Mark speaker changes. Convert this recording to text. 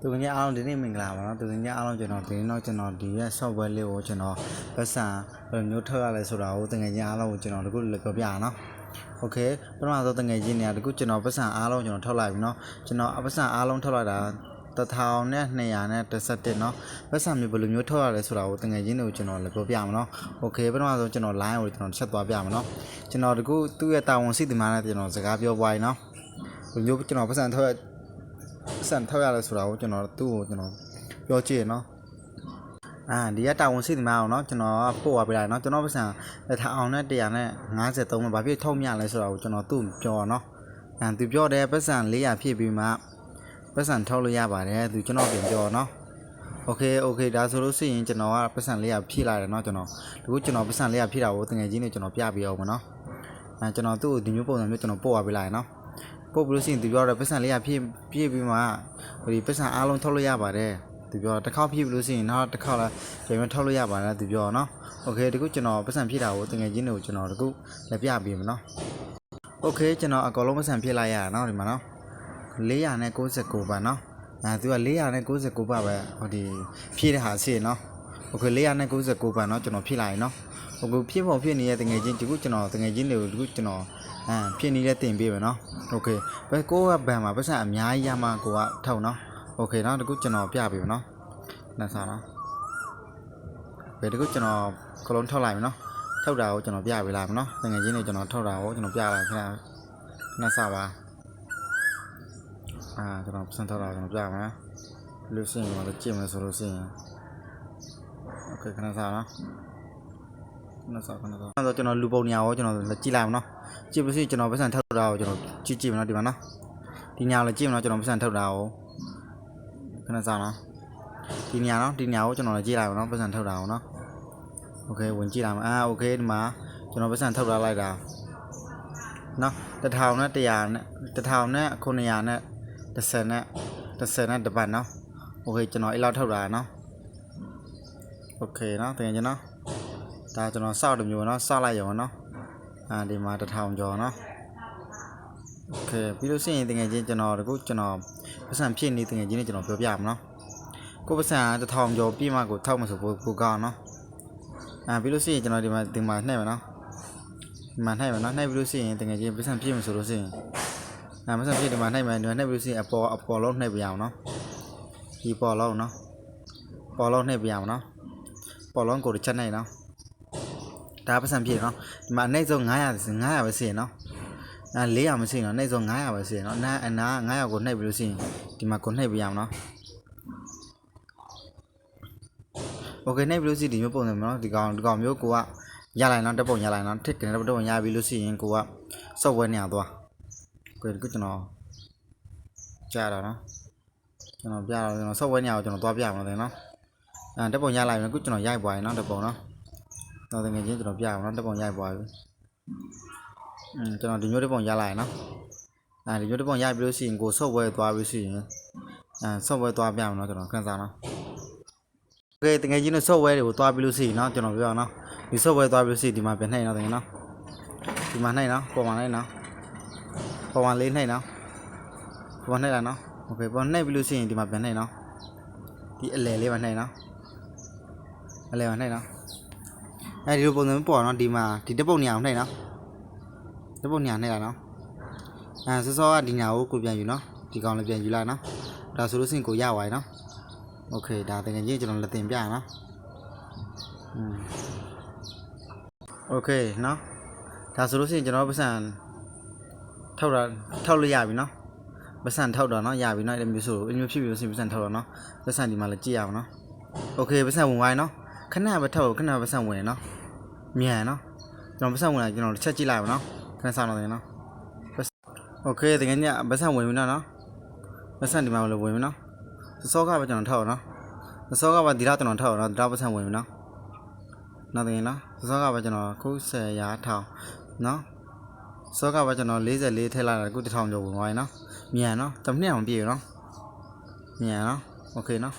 Speaker 1: သူငယ်အားလုံးဒီနေ့မင်္ဂလာပါနော်သူငယ်အားလုံးကျွန်တော်ဒီနေ့တော့ကျွန်တော်ဒီရဲ့ software လေးကိုကျွန်တော်ပတ်စံဘယ်လိုမျိုးထွက်ရလဲဆိုတာကိုတငယ်ချင်းအားလုံးကိုကျွန်တော်ဒီခုလည်းပြောပြရအောင်နော်โอเคပထမဆုံးတငယ်ချင်းနေရာဒီခုကျွန်တော်ပတ်စံအားလုံးကျွန်တော်ထုတ်လိုက်ပြီနော်ကျွန်တော်ပတ်စံအားလုံးထုတ်လိုက်တာ1200နဲ့200နဲ့17เนาะပတ်စံမျိုးဘယ်လိုမျိုးထုတ်ရလဲဆိုတာကိုတငယ်ချင်းတွေကိုကျွန်တော်လည်းပြောပြမှာเนาะโอเคပထမဆုံးကျွန်တော် line ကိုကျွန်တော်ချက်သွားပြမှာเนาะကျွန်တော်ဒီခုသူ့ရဲ့တာဝန်ရှိသူများနဲ့ကျွန်တော်စကားပြောပွားရင်เนาะဘယ်လိုမျိုးကျွန်တော်ပတ်စံထု တ်ရ စံထောက်ရလဲဆိုတာကိုကျွန်တော်သူ့ကိုကျွန်တော်ပြောကြည့်ရနော်အာဒီကတာဝန်ရှိသမားအောင်နော်ကျွန်တော်ပို့ပါပြလိုက်နော်ကျွန်တော်ပတ်စံတစ်ထောင်နဲ့100နဲ့53မှာဘာဖြစ်ထုတ်မြလဲဆိုတာကိုကျွန်တော်သူ့ပြောရနော်အဲသူပြောတယ်ပတ်စံ400ဖြည့်ပြီးမှပတ်စံထုတ်လို့ရပါတယ်သူကျွန်တော်ပြန်ပြောနော်โอเคโอเคဒါဆိုလို့ရှိရင်ကျွန်တော်ကပတ်စံ400ဖြည့်လိုက်တယ်เนาะကျွန်တော်ဒီခုကျွန်တော်ပတ်စံ400ဖြည့်တာကိုတကယ်ချင်းနေကျွန်တော်ပြပြအောင်မနော်အဲကျွန်တော်သူ့ကိုဒီမျိုးပုံစံမျိုးကျွန်တော်ပို့ပါပြလိုက်နော် ပို့ပြီးလို့ရှိရင်သူပြောတယ်ပတ်စံလေးရဖြည့်ဖြည့်ပြီးမှဟိုဒီပတ်စံအားလုံးထုတ်လို့ရပါတယ်သူပြောတစ်ခေါက်ဖြည့်ပြီးလို့ရှိရင်နောက်တစ်ခေါက်လာပြန်ပြန်ထုတ်လို့ရပါတယ်သူပြောနော်โอเคဒီခုကျွန်တော်ပတ်စံဖြည့်တာကိုတကယ်ချင်းတွေကိုကျွန်တော်ဒီခုလည်းပြပေးမယ်နော်โอเคကျွန်တော်အကောင်လုံးပတ်စံဖြည့်လိုက်ရတာနော်ဒီမှာနော်499ပါနော်အဲသူက499ပါပဲဟိုဒီဖြည့်တဲ့ဟာရှိနော်โอเค499ပါနော်ကျွန်တော်ဖြည့်လိုက်နော် ဟိုကဖြည့်ဖို့ဖြည့်နေတဲ့တကယ်ချင်းဒီခုကျွန်တော်တကယ်ချင်းတွေကိုဒီခုကျွန်တော် အဲဖြစ်နေတဲ့တင်ပေးမယ်နော်โอเคဘယ်ကိုကဘန်မှာပတ်စံအများကြီးရမှကိုကထောက်နော်โอเคနော်တကူကျွန်တော်ပြပေးမယ်နော်နှစ်စားနော်ဘယ်တကူကျွန်တော်ကလုံးထောက်လိုက်မယ်နော်ထောက်တာကိုကျွန်တော်ပြပေးလိုက်မယ်နော်ငွေချင်းတွေကျွန်တော်ထောက်တာကိုကျွန်တော်ပြလိုက်ခဏနှစ်စားပါအာကျွန်တော်ပတ်စံထောက်တာကျွန်တော်ပြမယ်လူစင်မှာလည်းကြည့်မယ်ဆိုလို့ရှိရင်โอเคခဏစားနော် ခဏစားခဏစားအဲ့တော့ကျွန်တော်လူပုံညာရောကျွန်တော်ကြည့်လိုက်မယ်နော် ကြည့်ပါစေကျွန်တော်ပတ်စံထုတ်တာကိုကျွန်တော်ကြည့်ကြည့်မနော်ဒီမှာနော်ဒီညာလည်းကြည့်မနော်ကျွန်တော်ပတ်စံထုတ်တာကိုခဏစားနော်ဒီညာနော်ဒီညာကိုကျွန်တော်လည်းကြည့်လိုက်ပါနော်ပတ်စံထုတ်တာကိုနော်โอเคဝင်ကြည့်လိုက်မှာအာโอเคဒီမှာကျွန်တော်ပတ်စံထုတ်ထားလိုက်တာနော်တစ်ထောင်နဲ့100နဲ့တစ်ထောင်နဲ့900နဲ့30နဲ့30နဲ့တပတ်နော်โอเคကျွန်တော်အဲ့လောက်ထုတ်တာနော်โอเคနော်တင်ကျွန်တော် ဒါကျွန်တော်စောက်တမျိုးနော်စောက်လိုက်ရောနော် အာဒီမှာတစ်ထောင်ကျော်เนาะโอเคပြီးလို့ရှိရင်တကယ်ချင်းကျွန်တော်တကူကျွန်တော်ပတ်စံဖြစ်နေတကယ်ချင်းနဲ့ကျွန်တော်ပြောပြမှာเนาะကိုပတ်စံတစ်ထောင်ကျော်ပြည့်မှကိုထောက်မှဆိုပိုပိုကောင်းเนาะအာပြီးလို့ရှိရင်ကျွန်တော်ဒီမှာဒီမှာနှိပ်မယ်เนาะဒီမှာနှိပ်မယ်เนาะနှိပ်ပြီးလို့ရှိရင်တကယ်ချင်းပတ်စံပြည့်မှဆိုလို့ရှိရင်အာပတ်စံပြည့်ဒီမှာနှိပ်မယ်ဒီမှာနှိပ်ပြီးလို့ရှိရင်အပေါ်အပေါ်လုံးနှိပ်ပြရအောင်เนาะဒီပေါ်လုံးเนาะပေါ်လုံးနှိပ်ပြရအောင်เนาะပေါ်လုံးကိုတစ်ချက်နှိပ်เนาะ 다프삼피노 마네조 nó mà nay rồi ngay à, lấy à mà xin nó nay rồi ngay à bà xin nó. Na na ngay à cuốn này bị xin thì mà cuốn này bị làm nó. Ok này bị xin thì mới bông nó thì còn còn cô ạ. Nhà này nó đã bông nhà này nó. Thích cái này đâu nhà bị cô ạ. Sau quên nhà tôi à? quên cứ cho nó. Cha đó nó. Cho nó cha nó. Sau quên nhà cho nó to bia nó thế nó. À đã bông nhà này nó cứ cho nó dai bài nó đã bông nó. တော်ကြားတာနော်ကျွန်တော်ပြတော့ကျွန်တော် software နေရာကိုကျွန်တော်သွားပြမှာတယ်နော်အဲတက်ပုံရလိုက်မယ်ခုကျွန်တော်ရိုက်ပွားရင်နော်တက်ပုံနော် တော့တကယ်ချင်းကျွန်တော်ပြအောင်နော်တက်ပုံရိုက်ပွားပြီอืมကျွန်တော်ဒီမျိုးတက်ပုံရလိုက်ရနော်အဲဒီမျိုးတက်ပုံရိုက်ပြီးလို့ရှိရင်ကို software သွားပြီးရှိရင်အဲ software သွားပြအောင်နော်ကျွန်တော်ခန်းစားနော်โอเคတကယ်ချင်းတို့ software တွေကိုသွားပြီးလို့ရှိရင်နော်ကျွန်တော်ပြောအောင်နော်ဒီ software သွားပြီးလို့ရှိရင်ဒီမှာပြန်နှိပ်နော်တကယ်နော်ဒီမှာနှိပ်နော်ပေါ်မှာနှိပ်နော်ပေါ်မှာလေးနှိပ်နော်ပေါ်မှာနှိပ်လိုက်နော်โอเคပေါ်နှိပ်ပြီးလို့ရှိရင်ဒီမှာပြန်နှိပ်နော်ဒီအလယ်လေးမှာနှိပ်နော်အလယ်မှာနှိပ်နော် အဲဒီလိုပုံစံမျိုးပေါ်တော့ဒီမှာဒီတက်ပုတ်နေအောင်နှိပ်နော်တက်ပုတ်နေအောင်နှိပ်လိုက်နော်အဲစောစောကဒီညာကိုကိုပြန်ယူနော်ဒီကောင်လည်းပြန်ယူလိုက်နော်ဒါဆိုလို့ရှိရင်ကိုရသွားပြီနော်โอเคဒါတကယ်ကြီးကျွန်တော်လက်တင်ပြရနော်อืมโอเคနော်ဒါဆိုလို့ရှိရင်ကျွန်တော်ပတ်စံထောက်တာထောက်လို့ရပြီနော်ပတ်စံထောက်တော့နော်ရပြီနော်အဲ့လိုမျိုးဆိုအဲ့လိုမျိုးဖြစ်ပြီးလို့ရှိရင်ပတ်စံထောက်တော့နော်ပတ်စံဒီမှာလည်းကြည့်ရအောင်နော်โอเคပတ်စံဝင်သွားပြီနော် ခဏပဲထောက်ခဏပဲဆက်ဝင်နေနော်မြန်နော်ကျွန်တော်ပတ်ဆက်ဝင်လာကျွန်တော်ချက်ကြည့်လိုက်ပါနော်ခဏဆောင်တော့တယ်နော်โอเคတကယ်ညပတ်ဆက်ဝင်ပြီနော်နော်ပတ်ဆက်ဒီမှာလည်းဝင်ပြီနော်စောကပဲကျွန်တော်ထောက်နော်စောကပဲဒီတော့ကျွန်တော်ထောက်နော်ဒီတော့ပတ်ဆက်ဝင်ပြီနော်နော်တကယ်နော်စောကပဲကျွန်တော်ခု10ရာထောင်နော်စောကပဲကျွန်တော်44ထည့်လိုက်တာခု1000ကျော်ဝင်သွားပြီနော်မြန်နော်တစ်နှစ်အောင်ပြည့်ပြီနော်မြန်နော်โอเคနော်